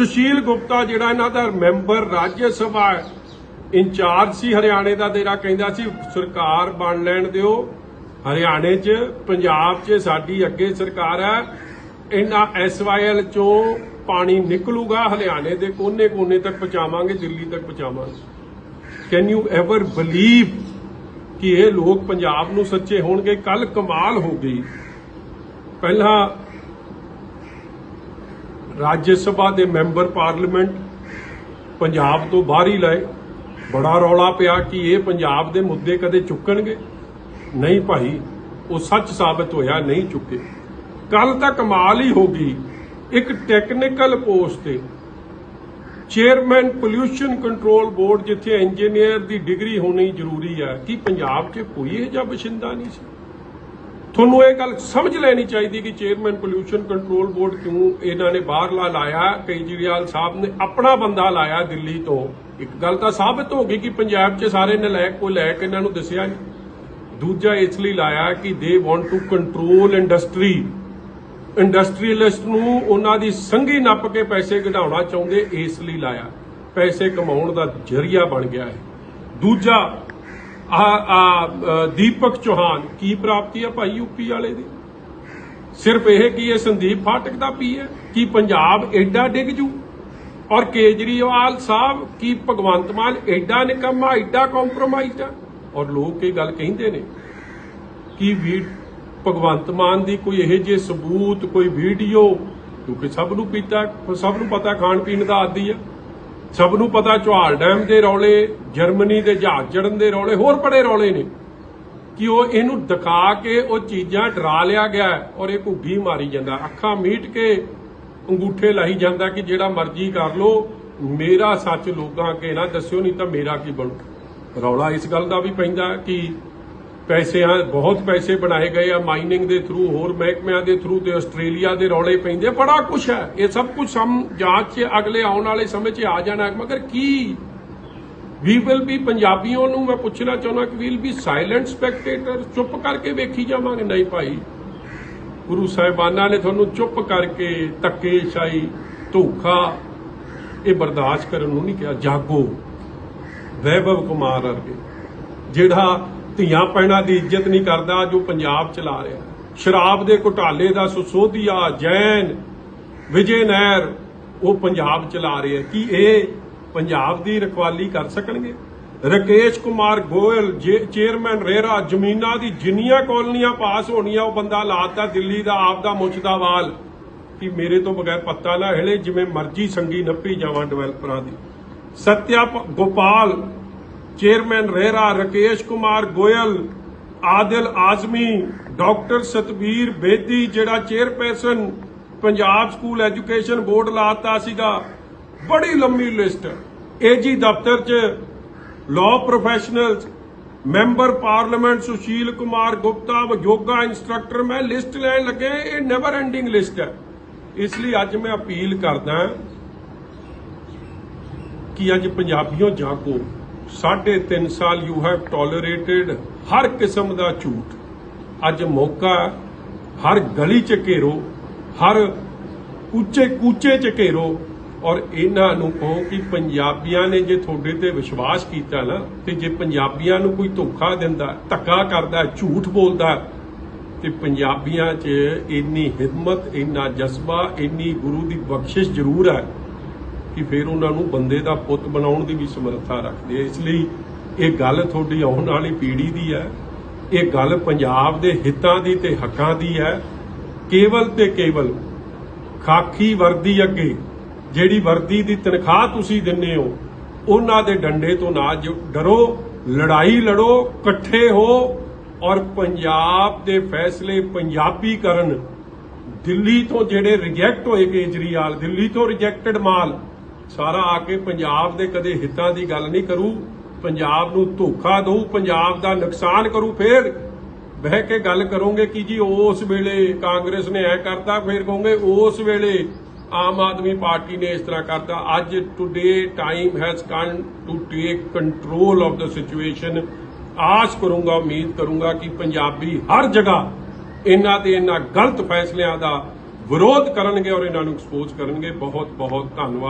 ਸੁਸ਼ੀਲ ਗੁਪਤਾ ਜਿਹੜਾ ਇਹਨਾਂ ਦਾ ਮੈਂਬਰ ਰਾਜ ਸਭਾ ਇੰਚਾਰਜ ਸੀ, ਹਰਿਆਣੇ ਦਾ ਤੇਰਾ ਕਹਿੰਦਾ ਸੀ, ਸਰਕਾਰ ਬਣ ਲੈਣ ਦਿਓ। ਹਰਿਆਣੇ 'ਚ, ਪੰਜਾਬ 'ਚ ਸਾਡੀ ਅੱਗੇ ਸਰਕਾਰ ਹੈ। ਇਹਨਾਂ ਐਸਵਾਈਐਲ ਚੋਂ ਪਾਣੀ ਨਿਕਲੂਗਾ, ਹਰਿਆਣੇ ਦੇ ਕੋਨੇ-ਕੋਨੇ ਤੱਕ ਪਹੁੰਚਾਵਾਂਗੇ, ਦਿੱਲੀ ਤੱਕ ਪਹੁੰਚਾਵਾਂਗੇ। ਕੈਨ ਯੂ ਐਵਰ ਬਲੀਵ ਕਿ ਇਹ ਲੋਕ ਪੰਜਾਬ ਨੂੰ ਸੱਚੇ ਹੋਣਗੇ? ਕੱਲ ਕਮਾਲ ਹੋ ਗਈ। ਪਹਿਲਾਂ ਰਾਜ ਸਭਾ ਦੇ ਮੈਂਬਰ ਪਾਰਲੀਮੈਂਟ ਪੰਜਾਬ ਤੋਂ ਬਾਹਰ ਹੀ ਲਏ। ਬੜਾ ਰੌਲਾ ਪਿਆ ਕਿ ਇਹ ਪੰਜਾਬ ਦੇ ਮੁੱਦੇ ਕਦੇ ਚੁੱਕਣਗੇ। ਨਹੀਂ ਭਾਈ, ਉਹ ਸੱਚ ਸਾਬਤ ਹੋਇਆ, ਨਹੀਂ ਚੁੱਕੇ। ਕੱਲ ਤਾਂ ਕਮਾਲ ਹੀ ਹੋ ਗਈ। ਇੱਕ ਟੈਕਨੀਕਲ ਪੋਸਟ ਤੇ ਚੇਅਰਮੈਨ ਪੋਲਿਊਸ਼ਨ ਕੰਟਰੋਲ ਬੋਰਡ ਜਿੱਥੇ ਇੰਜੀਨੀਅਰ ਦੀ ਡਿਗਰੀ ਹੋਣੀ ਜ਼ਰੂਰੀ ਹੈ, ਕਿ ਪੰਜਾਬ 'ਚ ਕੋਈ ਇਹ ਜਿਹਾ ਬਸ਼ਿੰਦਾ ਨਹੀਂ ਸੀ? ਤੁਹਾਨੂੰ ਇਹ ਗੱਲ ਸਮਝ ਲੈਣੀ ਚਾਹੀਦੀ ਕਿ ਚੇਅਰਮੈਨ ਪੋਲਿਊਸ਼ਨ ਕੰਟਰੋਲ ਬੋਰਡ ਕਿਉਂ ਇਹਨਾਂ ਨੇ ਬਾਹਰਲਾ ਲਾਇਆ। ਕੇਜਰੀਵਾਲ ਸਾਹਿਬ ਨੇ ਆਪਣਾ ਬੰਦਾ ਲਾਇਆ ਦਿੱਲੀ ਤੋਂ। ਇੱਕ ਗੱਲ ਤਾਂ ਸਾਬਤ ਹੋ ਗਈ ਕਿ ਪੰਜਾਬ 'ਚ ਸਾਰੇ ਨਲਾਇਕ ਕੋਈ ਲੈ ਕੇ ਇਹਨਾਂ ਨੂੰ ਦੱਸਿਆ ਦੂਜਾ ਇਸ ਲਈ ਲਾਇਆ ਕਿ they want to control industry industrialist ਨੂੰ ਉਹਨਾਂ ਦੀ ਸੰਗੀ ਨੱਪ ਕੇ ਪੈਸੇ ਕਢਾਉਣਾ ਚਾਹੁੰਦੇ, ਇਸ ਲਈ ਲਾਇਆ। ਪੈਸੇ ਕਮਾਉਣ ਦਾ ਜਰੀਆ ਬਣ ਗਿਆ ਹੈ। ਦੂਜਾ ਆ ਦੀਪਕ ਚੌਹਾਨ ਕੀ ਪ੍ਰਾਪਤੀ ਹੈ ਭਾਈ ਯੂਪੀ ਵਾਲੇ ਦੀ? ਸਿਰਫ ਇਹ ਕੀ ਇਹ ਸੰਦੀਪ ਫਾਟਕ ਦਾ ਪੀ ਹੈ, ਕੀ ਪੰਜਾਬ ਐਡਾ ਡਿੱਗ ਜੂ? ਔਰ ਕੇਜਰੀਵਾਲ ਸਾਹਿਬ, ਕੀ ਭਗਵੰਤ ਮਾਨ ਐਡਾ ਨਿਕੰਮਾ ਐਡਾ ਕੰਪਰੋਮਾਈਜ਼ਡ ਹੈ ਔਰ ਲੋਕ ਇਹ ਗੱਲ ਕਹਿੰਦੇ ਨੇ ਕਿ ਵੀ ਭਗਵੰਤ ਮਾਨ ਦੀ ਕੋਈ ਇਹੋ ਜਿਹੇ ਸਬੂਤ, ਕੋਈ ਵੀਡੀਓ ਕਿਉਂਕਿ ਸਭ ਨੂੰ ਪੀਤਾ, ਸਭ ਨੂੰ ਪਤਾ ਖਾਣ ਪੀਣ ਦਾ ਆਦੀ ਹੈ ਸਭ ਨੂੰ ਪਤਾ ਚੌਹਾਲ ਡੈਮ ਦੇ ਰੌਲੇ, ਜਰਮਨੀ ਦੇ ਜਹਾਜ਼ ਚੜਨ ਦੇ ਰੌਲੇ, ਹੋਰ ਬੜੇ ਰੌਲੇ ਨੇ। ਕਿ ਉਹ ਇਹਨੂੰ ਦਿਖਾ ਕੇ ਉਹ ਚੀਜ਼ਾਂ ਡਰਾ ਲਿਆ ਗਿਆ ਔਰ ਇਹ ਘੁੱਗੀ ਮਾਰੀ ਜਾਂਦਾ। ਅੱਖਾਂ ਮੀਟ ਕੇ ਅੰਗੂਠੇ ਲਾਈ ਜਾਂਦਾ ਕਿ ਜਿਹੜਾ ਮਰਜ਼ੀ ਕਰ ਲੋ, ਮੇਰਾ ਸੱਚ ਲੋਕਾਂ ਅੱਗੇ ਨਾ ਦੱਸਿਓ, ਨਹੀਂ ਤਾਂ ਮੇਰਾ ਕੀ ਬਣੂ। ਰੌਲਾ ਇਸ ਗੱਲ ਦਾ ਵੀ ਪੈਂਦਾ ਕਿ ਪੈਸੇ ਆ, ਬਹੁਤ ਪੈਸੇ ਬਣਾਏ ਗਏ ਆ ਮਾਈਨਿੰਗ ਦੇ ਥਰੂ, ਹੋਰ ਮਹਿਕਮਿਆਂ ਦੇ ਥਰੂ ਤੇ ਆਸਟ੍ਰੇਲੀਆ ਦੇ ਰੌਲੇ ਪੈਂਦੇ ਬੜਾ ਕੁਝ ਹੈ। ਇਹ ਸਭ ਕੁਝ ਸਮ ਜਾਂਚ 'ਚ ਅਗਲੇ ਆਉਣ ਵਾਲੇ ਸਮੇਂ 'ਚ ਆ ਜਾਣਾ ਮਗਰ ਕੀ? ਵੀ ਵਿਲ ਵੀ ਪੰਜਾਬੀਆਂ ਨੂੰ ਮੈਂ ਪੁੱਛਣਾ ਚਾਹੁੰਦਾ ਕਿ ਵੀਲ ਵੀ ਸਾਇਲੈਂਟ ਸਪੈਕਟੇਟਰ ਚੁੱਪ ਕਰਕੇ ਵੇਖੀ ਜਾਵਾਂਗੇ। ਨਹੀਂ ਭਾਈ, ਗੁਰੂ ਸਾਹਿਬਾਨਾਂ ਨੇ ਤੁਹਾਨੂੰ ਚੁੱਪ ਕਰਕੇ ਧੱਕੇ ਧੋਖਾ, ਇਹ ਬਰਦਾਸ਼ਤ ਕਰਨ ਨੂੰ ਨਹੀਂ ਕਿਹਾ। ਜਾਗੋ, ਵੈਭਵ ਕੁਮਾਰ ਵਰਗੇ, ਜਿਹੜਾ ਧੀਆਂ ਪੈਣਾ ਦੀ ਇੱਜ਼ਤ ਨਹੀਂ ਕਰਦਾ ਜੋ ਪੰਜਾਬ ਚਲਾ ਰਿਹਾ। ਸ਼ਰਾਬ ਦੇ ਘੁਟਾਲੇ ਦਾ ਸੁਸੋਧੀਆ, ਜੈਨ, ਵਿਜੇ ਨਹਿਰ, ਉਹ ਪੰਜਾਬ ਚਲਾ ਰਿਹਾ ਕਿ ਇਹ ਪੰਜਾਬ ਦੀ ਰਖਵਾਲੀ ਕਰ ਸਕਣਗੇ? ਰਕੇਸ਼ ਕੁਮਾਰ ਗੋਇਲ, ਜੇ- ਚੇਅਰਮੈਨ ਰੇਰਾ, ਜ਼ਮੀਨਾਂ ਦੀ ਜਿੰਨੀਆਂ ਕਾਲਨੀਆਂ ਪਾਸ ਹੋਣੀਆਂ, ਉਹ ਬੰਦਾ ਲਾਤਾ ਦਿੱਲੀ ਦਾ, ਆਪ ਦਾ ਮੁੱਛਦਾ ਵਾਲ। ਕਿ ਮੇਰੇ ਤੋਂ ਬਗੈਰ ਪੱਤਾ ਨਾ ਹਿਲੇ, ਜਿਵੇਂ ਮਰਜ਼ੀ ਸੰਗੀ ਨੱਪੀ ਜਾਵਾਂ ਡਿਵੈਲਪਰਾਂ ਦੀ। ਸਤਿਆ ਗੋਪਾਲ ਚੇਅਰਮੈਨ ਰੇਰਾ ਰਕੇਸ਼ ਕੁਮਾਰ ਗੋਇਲ ਆਦਿਲ ਆਜ਼ਮੀ ਡਾਕਟਰ ਸਤਬੀਰ ਬੇਦੀ ਜਿਹੜਾ chairperson Punjab school education board ਲਾਤਾ ਸੀਗਾ, ਬੜੀ ਲੰਮੀ ਲਿਸਟ ਏਜੀ ਦਫ਼ਤਰ 'ਚ law professionals member parliament Sushil Kumar Gupta yoga instructor ਮੈਂ ਲਿਸਟ ਲੈਣ ਲੱਗੇ, ਇਹ ਨੈਵਰ ਐਂਡਿੰਗ ਲਿਸਟ ਹੈ। ਇਸ ਲਈ ਅੱਜ ਮੈਂ ਅਪੀਲ ਕਰਦਾ ਕਿ ਅੱਜ ਪੰਜਾਬੀਓ ਜਾਗੋ। ਸਾਢੇ ਤਿੰਨ ਸਾਲ ਯੂ ਹੈਵ ਟੋਲਰੇਟਡ ਹਰ ਕਿਸਮ ਦਾ ਝੂਠ। ਅੱਜ ਮੌਕਾ ਹਰ ਗਲੀ ਚ ਘੇਰੋ, ਹਰ ਉੱਚੇ ਕੂਚੇ ਚ ਘੇਰੋ ਔਰ ਇਹਨਾਂ ਨੂੰ ਕਹੋ ਕਿ ਪੰਜਾਬੀਆਂ ਨੇ ਜੇ ਤੁਹਾਡੇ ਤੇ ਵਿਸ਼ਵਾਸ ਕੀਤਾ ਨਾ, ਤੇ ਜੇ ਪੰਜਾਬੀਆਂ ਨੂੰ ਕੋਈ ਧੋਖਾ ਦਿੰਦਾ, ਧੱਕਾ ਕਰਦਾ, ਝੂਠ ਬੋਲਦਾ, ਤੇ ਪੰਜਾਬੀਆਂ 'ਚ ਇੰਨੀ ਹਿੰਮਤ, ਇੰਨਾ ਜਜ਼ਬਾ, ਇੰਨੀ ਗੁਰੂ ਦੀ ਬਖਸ਼ਿਸ਼ ਜ਼ਰੂਰ ਹੈ। ਕਿ ਫਿਰ ਉਹਨਾਂ ਨੂੰ ਬੰਦੇ ਦਾ ਪੁੱਤ ਬਣਾਉਣ ਦੀ ਵੀ ਸਮਰੱਥਾ ਰੱਖਦੇ ਆ। ਇਸ ਲਈ ਇਹ ਗੱਲ ਤੁਹਾਡੀ ਆਉਣ ਵਾਲੀ ਪੀੜ੍ਹੀ ਦੀ ਹੈ। ਇਹ ਗੱਲ ਪੰਜਾਬ ਦੇ ਹਿੱਤਾਂ ਦੀ ਤੇ ਹੱਕਾਂ ਦੀ ਹੈ। ਕੇਵਲ ਤੇ ਕੇਵਲ ਖਾਕੀ ਵਰਦੀ ਅੱਗੇ ਜਿਹੜੀ ਵਰਦੀ ਦੀ ਤਨਖਾਹ ਤੁਸੀਂ ਦਿੰਨੇ ਹੋ, ਉਹਨਾਂ ਦੇ ਡੰਡੇ ਤੋਂ ਨਾ ਡਰੋ, ਲੜਾਈ ਲੜੋ, ਇਕੱਠੇ ਹੋ ਔਰ ਪੰਜਾਬ ਦੇ ਫੈਸਲੇ ਪੰਜਾਬੀ ਕਰਨ। ਦਿੱਲੀ ਤੋਂ ਜਿਹੜੇ ਰਿਜੈਕਟ ਹੋਏ ਕੇਜਰੀਵਾਲ, ਦਿੱਲੀ ਤੋਂ ਰਿਜੈਕਟਡ ਮਾਲ ਸਾਰਾ ਆ ਕੇ ਪੰਜਾਬ ਦੇ ਕਦੇ ਹਿੱਤਾਂ ਦੀ ਗੱਲ ਨਹੀਂ ਕਰੂ, ਪੰਜਾਬ ਨੂੰ ਧੋਖਾ ਦਊ, ਪੰਜਾਬ ਦਾ ਨੁਕਸਾਨ ਕਰੂ ਫੇਰ। ਬਹਿ ਕੇ ਗੱਲ ਕਰੋਗੇ ਕਿ ਜੀ ਉਸ ਵੇਲੇ ਕਾਂਗਰਸ ਨੇ ਐ ਕਰਤਾ, ਫਿਰ ਕਹੋਗੇ ਉਸ ਵੇਲੇ ਆਮ ਆਦਮੀ ਪਾਰਟੀ ਨੇ ਇਸ ਤਰ੍ਹਾਂ ਕਰਤਾ। ਅੱਜ today time has come to take control of the situation ਆਸ ਕਰੂੰਗਾ, ਉਮੀਦ ਕਰੂੰਗਾ ਕਿ ਪੰਜਾਬੀ ਹਰ ਜਗ੍ਹਾ ਇਹਨਾਂ ਦੇ ਇਹਨਾਂ ਗਲਤ ਫੈਸਲਿਆਂ ਦਾ ਵਿਰੋਧ ਕਰਨਗੇ ਔਰ ਇਹਨਾਂ ਨੂੰ ਐਕਸਪੋਜ਼ ਕਰਨਗੇ। ਬਹੁਤ ਬਹੁਤ ਧੰਨਵਾਦ।